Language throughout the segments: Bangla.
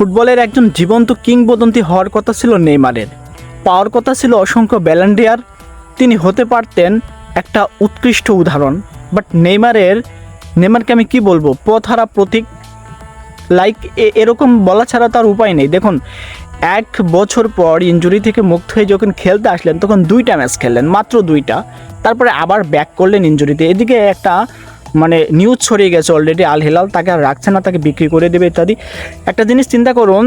ফুটবলের একজন জীবন্ত কিংবদন্তি হওয়ার কথা ছিল নেইমারের। পাওয়ার কথা ছিল অসংখ্য ব্যালেন্ডিয়ার তিনি হতে পারতেন একটা উৎকৃষ্ট উদাহরণ। বাট নেইমারের, নেইমারকে আমি কি বলব? পথহারা প্রতীক। লাইক এরকম বলা ছাড়া তার উপায় নেই। দেখুন, এক বছর পর ইঞ্জুরি থেকে মুক্ত হয়ে যখন খেলতে আসলেন, তখন দুইটা ম্যাচ খেললেন, মাত্র দুইটা। তারপরে আবার ব্যাক করলেন ইঞ্জুরিতে এদিকে একটা মানে নিউজ ছড়িয়ে গেছে অলরেডি আল হিলাল তাকে আর রাখছে না, তাকে বিক্রি করে দেবে ইত্যাদি। একটা জিনিস চিন্তা করুন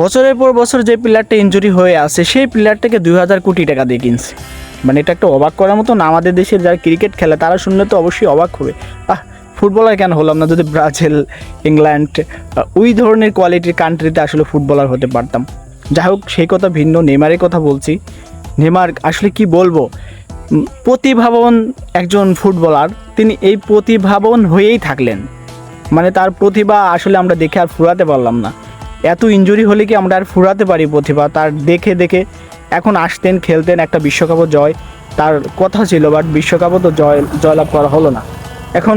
বছরের পর বছর যে প্লেয়ারটা ইঞ্জুরি হয়ে আছে, সেই প্লেয়ারটাকে দুই হাজার কোটি টাকা দিয়ে কিনছে। মানে এটা একটা অবাক করার মতো না, আমাদের দেশের যারা ক্রিকেট খেলে, তারা শুনলে তো অবশ্যই অবাক হবে। আহ ফুটবলার কেন হলাম না? যদি ব্রাজিল, ইংল্যান্ড ওই ধরনের কোয়ালিটির কান্ট্রিতে আসলে ফুটবলার হতে পারতাম। যাই হোক, সেই কথা ভিন্ন নেমারের কথা বলছি। নেমার আসলে কি বলব? প্রতিভাবান একজন ফুটবলার, তিনি এই প্রতিভাবান হয়েই থাকলেন। মানে তার প্রতিভা আসলে আমরা দেখে আর ফুরাতে পারলাম না। এত ইনজুরি হলে কি আমরা আর ফুরাতে পারি প্রতিভা? তার দেখে দেখে এখন আসতেন, খেলতেন একটা বিশ্বকাপও জয়। তার কথা ছিল বাট বিশ্বকাপও তো জয়, জয়লাভ করা হলো না। এখন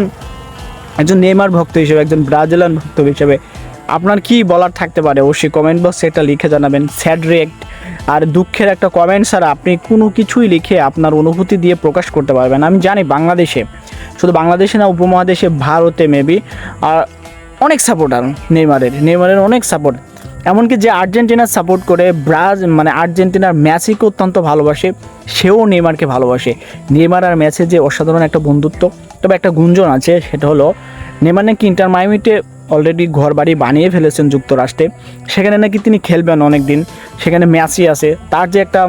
একজন নেইমার ভক্ত হিসেবে, একজন ব্রাজিলিয়ান ভক্ত হিসেবে, আপনার কি বলার থাকতে পারে? অবশ্যই কমেন্ট বক্সে এটা লিখে জানাবেন। স্যাড রিয়েক্ট আর দুঃখের একটা কমেন্ট ছাড়া আপনি কোনো কিছুই লিখে আপনার অনুভূতি দিয়ে প্রকাশ করতে পারবেন আমি জানি বাংলাদেশে, শুধু বাংলাদেশে না, উপমহাদেশে, ভারতে মেবি আর অনেক সাপোর্টার নেইমারের নেইমারের অনেক সাপোর্ট এমনকি যে আর্জেন্টিনার সাপোর্ট করে, ব্রাজ মানে আর্জেন্টিনার ম্যাসিকে অত্যন্ত ভালোবাসে, সেও নেইমারকে ভালোবাসে। নেইমার আর ম্যাচে যে অসাধারণ একটা বন্ধুত্ব, তবে একটা গুঞ্জন আছে, সেটা হলো, নেইমার নাকি ইন্টার মাইমিতে অলরেডি ঘর বাড়ি বানিয়ে ফেলেছেন যুক্তরাষ্ট্রে। সেখানে নাকি তিনি খেলবেন অনেক দিন সেখানে ম্যাচই আছে। তার যে একটা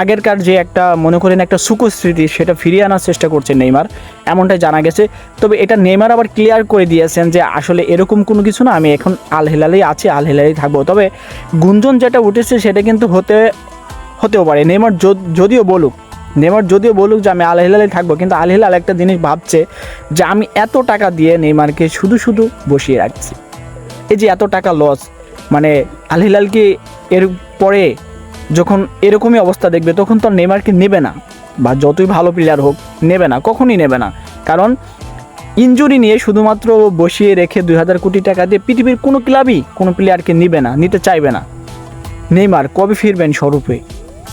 আগেরকার যে একটা মনে করেন একটা সুখস্মৃতি সেটা ফিরিয়ে আনার চেষ্টা করছে নেইমার। এমনটাই জানা গেছে। তবে এটা নেইমার আবার ক্লিয়ার করে দিয়েছেন যে আসলে এরকম কোনো কিছু না, আমি এখন আল হিলালেই আছি আল হিলালেই থাকব। তবে গুঞ্জন যেটা উঠেছে, সেটা কিন্তু হতে, হতেও পারে। নেইমার যদিও বলুক নেইমার যদিও বলুক যে আমি আল হিলালেই থাকব, কিন্তু আল হিলাল একটা জিনিস ভাবছে যে আমি এত টাকা দিয়ে নেইমারকে শুধু শুধু বসিয়ে রাখছি। এই যে এত টাকা লস মানে আল হিলালকে এর পরে যখন এরকমই অবস্থা দেখবে, তখন তো নেইমারকে নেবে না, বা যতই ভালো প্লেয়ার হোক, নেবে না, কখনই নেবে না। কারণ ইঞ্জুরি নিয়ে শুধুমাত্র বসিয়ে রেখে দুই হাজার কোটি টাকা দিয়ে পৃথিবীর কোনো ক্লাবই কোনো প্লেয়ারকে নেবে না, নিতে চাইবে না। নেইমার কবে ফিরবেন স্বরূপে?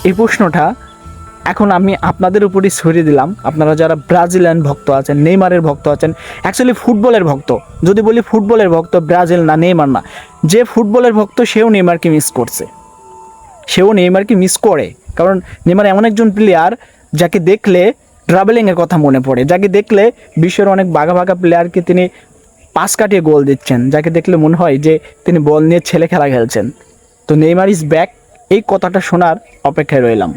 এই প্রশ্নটা এখন আমি আপনাদের উপরই ছড়িয়ে দিলাম। আপনারা যারা ব্রাজিলিয়ান ভক্ত আছেন, নেইমারের ভক্ত আছেন অ্যাকচুয়ালি ফুটবলের ভক্ত। যদি বলি ফুটবলের ভক্ত, ব্রাজিল না, নেইমার না। যে ফুটবলের ভক্ত, সেও নেইমারকে মিস করছে। সেও নেইমারকে মিস করে। কারণ নেইমার এমন একজন প্লেয়ার যাকে দেখলে ট্রাভেলিংয়ের কথা মনে পড়ে, যাকে দেখলে বিশ্বের অনেক বাঘা বাঘা প্লেয়ারকে তিনি পাস কাটিয়ে গোল দিচ্ছেন, যাকে দেখলে মনে হয় যে তিনি বল নিয়ে ছেলে খেলা খেলছেন। তো নেইমার ইজ ব্যাক এই কথাটা শোনার অপেক্ষায় রইলাম।